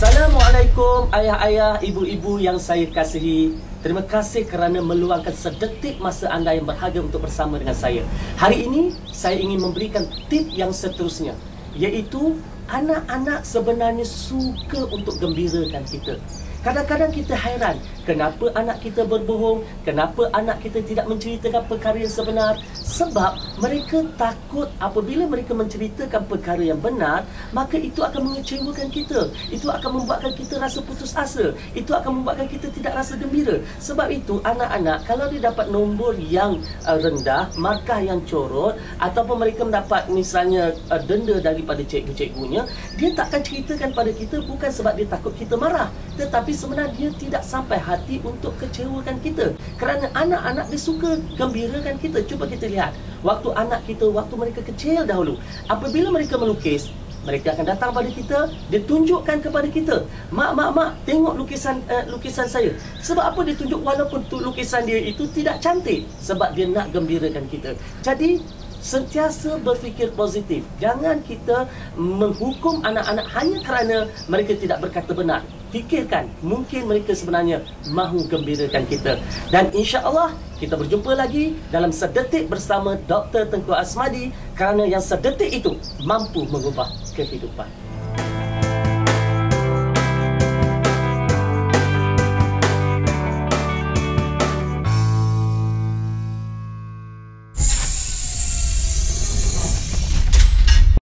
Assalamualaikum ayah-ayah, ibu-ibu yang saya kasihi. Terima kasih kerana meluangkan sedetik masa anda yang berharga untuk bersama dengan saya. Hari ini saya ingin memberikan tip yang seterusnya iaitu anak-anak sebenarnya suka untuk gembirakan kita. Kadang-kadang kita hairan kenapa anak kita berbohong, kenapa anak kita tidak menceritakan perkara yang sebenar sebab mereka takut apabila mereka menceritakan perkara yang benar, maka itu akan mengecewakan kita. Itu akan membuatkan kita rasa putus asa. Itu akan membuatkan kita tidak rasa gembira. Sebab itu anak-anak kalau dia dapat nombor yang uh, rendah, markah yang corot ataupun mereka mendapat misalnya uh, denda daripada cikgu-cikgunya, dia takkan ceritakan pada kita bukan sebab dia takut kita marah, tetapi tapi sebenarnya dia tidak sampai hati untuk kecewakan kita. Kerana anak-anak dia suka gembirakan kita. Cuba kita lihat waktu anak kita waktu mereka kecil dahulu. Apabila mereka melukis mereka akan datang pada kita dia tunjukkan kepada kita. Mak mak mak tengok lukisan uh, lukisan saya. Sebab apa dia tunjuk? Walaupun tu lukisan dia itu tidak cantik sebab dia nak gembirakan kita. Jadi sentiasa berfikir positif. Jangan kita menghukum anak-anak hanya kerana mereka tidak berkata benar. Fikirkan, mungkin mereka sebenarnya mahu gembirakan kita. Dan insya-Allah kita berjumpa lagi dalam sedetik bersama Dr. Tengku Asmadi kerana yang sedetik itu mampu mengubah kehidupan.